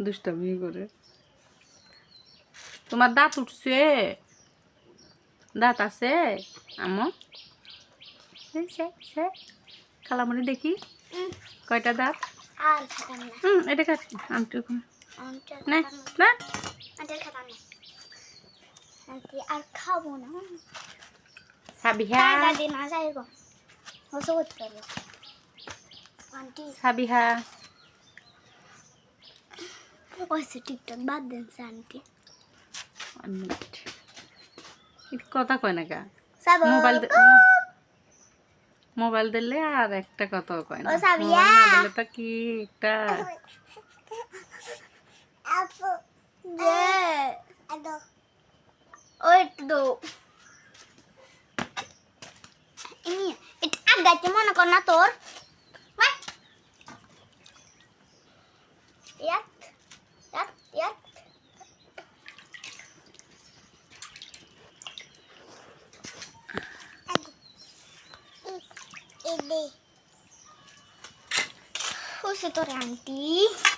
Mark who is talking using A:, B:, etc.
A: দুষ্টামি করে। তোমার দাঁত উঠছে? দাঁত আছে? আমো এই সে সে। খালামণি দেখি। কয়টা দাঁত? হুম এটা কাট। আন্টি ওখানে। না না।
B: আর খাব না।
A: সাবিহা। সাবিহা।
B: ওইসে টিকটক বাদ দেন আন্টি
A: কথা কয় না কা মোবাইল মোবাইল দিলে আর একটা কথা কয় না দিলে তো কি একটা
B: মনে কর না তোর ini. Khusus Ranti.